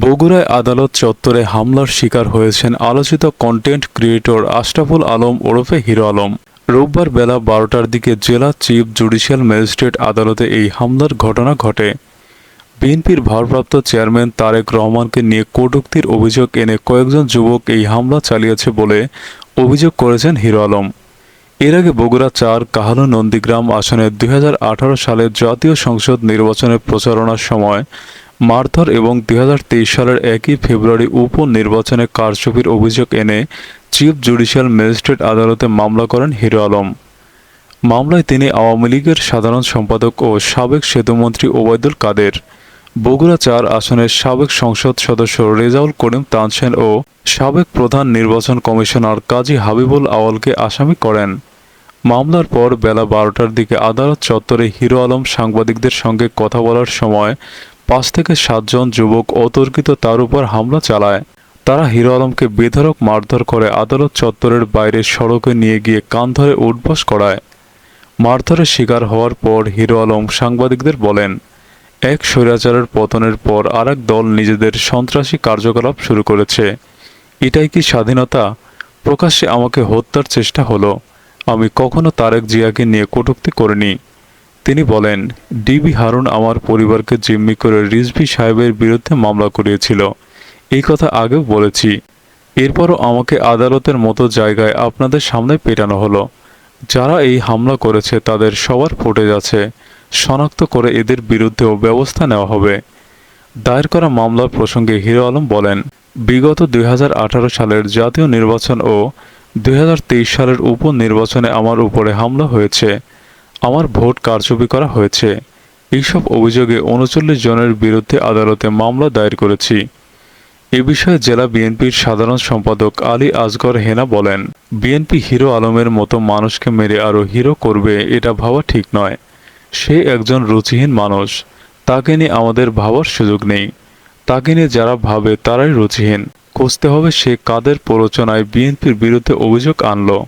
বগুড়ায় আদালত চত্বরে হামলার শিকার হয়েছেন আলোচিত কন্টেন্ট ক্রিয়েটর আশরাফুল আলম ওরফে হিরো আলম। রোববার বেলা বারোটার দিকে জেলা চিফ জুডিশিয়াল ম্যাজিস্ট্রেট আদালতে এই হামলার ঘটনা ঘটে। বিএনপির ভারপ্রাপ্ত চেয়ারম্যান তারেক রহমানকে নিয়ে কটূক্তির অভিযোগ এনে কয়েকজন যুবক এই হামলা চালিয়েছে বলে অভিযোগ করেছেন হিরো আলম। এর আগে বগুড়া চার, কাহালু, নন্দীগ্রাম আসনে দুই সালের জাতীয় সংসদ নির্বাচনের প্রচারণার সময় মারধর এবং দুই হাজার তেইশ সালের একই ফেব্রুয়ারি উপনির্বাচনে কারচুপির অভিযোগ এনে চিফ জুডিশিয়াল ম্যাজিস্ট্রেট আদালতে মামলা করেন হিরো আলম। মামলায় তিনি আওয়ামী লীগের সাধারণ সম্পাদক ও সাবেক সেতুমন্ত্রী ওবায়দুল কাদের, বগুড়া চার আসনের সাবেক সংসদ সদস্য রেজাউল করিম তানসেন ও সাবেক প্রধান নির্বাচন কমিশনার কাজী হাবিবুল আওয়ালকে আসামি করেন। মামলার পর বেলা বারোটার দিকে আদালত চত্বরে হিরো আলম সাংবাদিকদের সঙ্গে কথা বলার সময় পাঁচ থেকে সাতজন যুবক অতর্কিত তার উপর হামলা চালায়। তারা হিরো আলমকে বেধড়ক মারধর করে আদালত চত্বরের বাইরে সড়কে নিয়ে গিয়ে কান ধরে উঠবস করায়। মারধরের শিকার হওয়ার পর হিরো আলম সাংবাদিকদের বলেন, এক স্বৈরাচারের পতনের পর আরেক দল নিজেদের সন্ত্রাসী কার্যকলাপ শুরু করেছে। এটাই কি স্বাধীনতা? প্রকাশ্যে আমাকে হত্যার চেষ্টা হলো। আমি কখনো তারেক জিয়াকে নিয়ে কটূক্তি করিনি। তিনি বলেন, ডিবি হারুন আমার পরিবারকে জিম্মি করে রিজভি সাহেবের বিরুদ্ধে মামলা করিয়েছিল। এই কথা আগেও বলেছি। এরপরও আমাকে আদালতের মতো জায়গায় আপনাদের সামনে পেটানো হলো। যারা এই হামলা করেছে তাদের সবার ফুটেজ আছে। শনাক্ত করে এদের বিরুদ্ধেও ব্যবস্থা নেওয়া হবে। দায়ের করা মামলার প্রসঙ্গে হিরো আলম বলেন, বিগত দুই হাজার আঠারো সালের জাতীয় নির্বাচন ও দুই হাজার তেইশ সালের উপনির্বাচনে আমার উপরে হামলা হয়েছে। আমার ভোট কারচুপি করা হয়েছে। এইসব অভিযোগে উনচল্লিশ জনের বিরুদ্ধে আদালতে মামলা দায়ের করেছি। এ বিষয়ে জেলা বিএনপির সাধারণ সম্পাদক আলী আসগর হেনা বলেন, বিএনপি হিরো আলমের মতো মানুষকে মেরে আরও হিরো করবে, এটা ভাবা ঠিক নয়। সে একজন রুচিহীন মানুষ। তাকে নিয়ে আমাদের ভাবার সুযোগ নেই। তাকে নিয়ে যারা ভাবে তারাই রুচিহীন। খুঁজতে হবে সে কাদের প্ররোচনায় বিএনপির বিরুদ্ধে অভিযোগ আনলো।